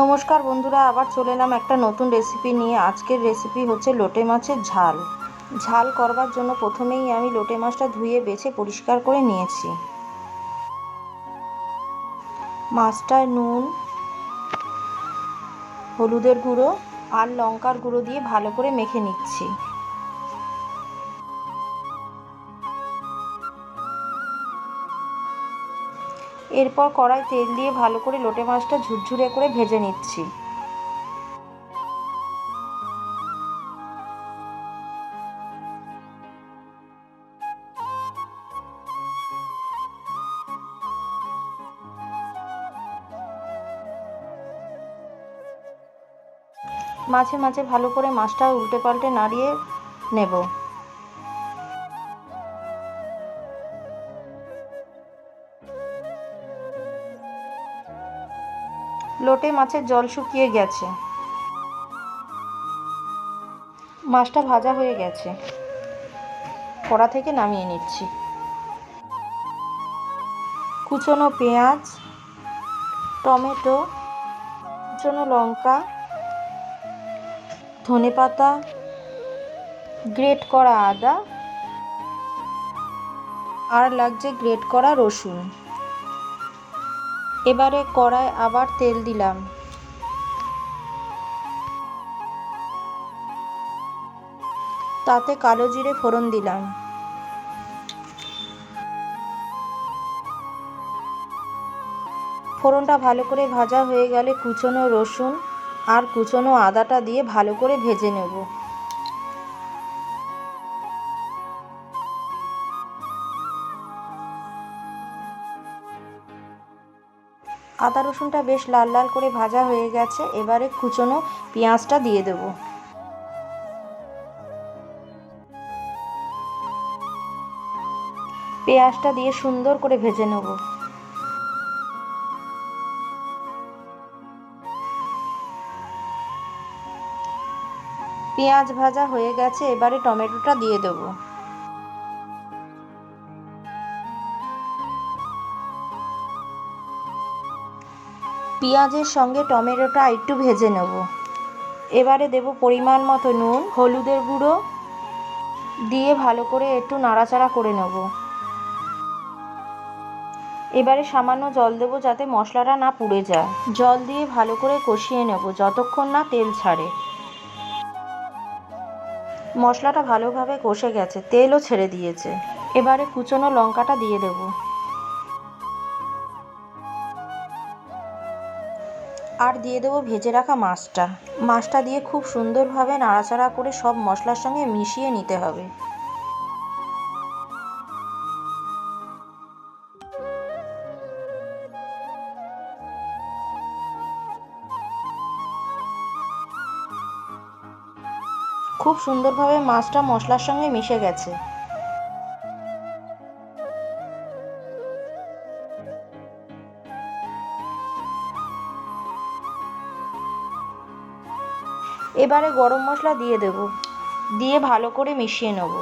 নমস্কার বন্ধুরা, আবার চলে এলাম একটা নতুন রেসিপি নিয়ে। আজকের রেসিপি হচ্ছে লোটে মাছের ঝাল। ঝাল করবার জন্য প্রথমেই আমি লোটে মাছটা ধুয়ে, বেছে, পরিষ্কার করে নিয়েছি। মাছটায় নুন, হলুদের গুঁড়ো আর লঙ্কার গুঁড়ো দিয়ে ভালো করে মেখে নিচ্ছি। এরপর কড়াই তেল দিয়ে ভালো করে লোটে মাছটা ঝুরঝুরে করে ভেজে নিচ্ছি। মাঝে মাঝে ভালো করে মাছটা উল্টে পাল্টে নাড়িয়ে নেব। লোটে মাছের জল শুকিয়ে গেছে। মাছটা ভাজা হয়ে গেছে। কড়া থেকে নামিয়ে নিচ্ছি। কুচনো পেঁয়াজ, টমেটো, কুচনো লঙ্কা, ধনে পাতা, গ্রেট করা আদা, আর লাগছে গ্রেট করা রসুন। এবারে কড়ায় আবার তেল দিলাম। তাতে কালো জিরে ফোড়ন দিলাম। ফোড়নটা ভালো করে ভাজা হয়ে গেলে কুচনো রসুন আর কুচনো আদাটা দিয়ে ভালো করে ভেজে নেব। আদা রসুনটা বেশ লাল লাল করে ভাজা হয়ে গেছে। এবারে কুচনো পেঁয়াজটা দিয়ে দেব। পেঁয়াজটা দিয়ে সুন্দর করে ভেজে নেব। পেঁয়াজ ভাজা হয়ে গেছে। এবারে টমেটোটা দিয়ে দেবো। পেঁয়াজের সঙ্গে টমেটোটা একটু ভেজে নেব। এবারে দেব পরিমাণ মতো নুন, হলুদের গুঁড়ো দিয়ে ভালো করে একটু নাড়াচাড়া করে নেব। এবারে সামান্য জল দেবো যাতে মশলাটা না পুড়ে যায়। জল দিয়ে ভালো করে কষিয়ে নেব যতক্ষণ না তেল ছাড়ে। মশলাটা ভালোভাবে কষে গেছে, তেলও ছেড়ে দিয়েছে। এবারে কুচনো লঙ্কাটা দিয়ে দেবো। আর দিয়ে দেবো ভেজে রাখা মাছটা। মাছটা দিয়ে খুব সুন্দরভাবে নাড়াচাড়া করে সব মশলার সঙ্গে মিশিয়ে নিতে হবে। খুব সুন্দরভাবে মাছটা মশলার সঙ্গে মিশে গেছে। এবারে গরম মশলা দিয়ে দেব। দিয়ে ভালো করে মিশিয়ে নেব।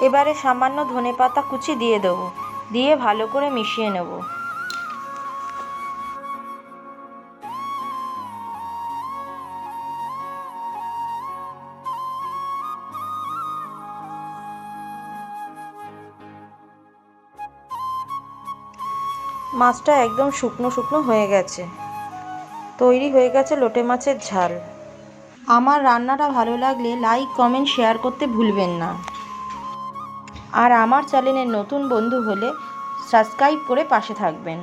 এবারে সামান্য ধনে পাতা কুচি দিয়ে দেব। দিয়ে ভালো করে মিশিয়ে নেব। মাছটা একদম শুকনো শুকনো হয়ে গেছে। তৈরি হয়ে গেছে লোটে মাছের ঝাল। আমার রান্নাটা ভালো লাগলে লাইক কমেন্ট শেয়ার করতে ভুলবেন না। আর আমার চ্যানেলের নতুন বন্ধু হলে সাবস্ক্রাইব করে পাশে থাকবেন।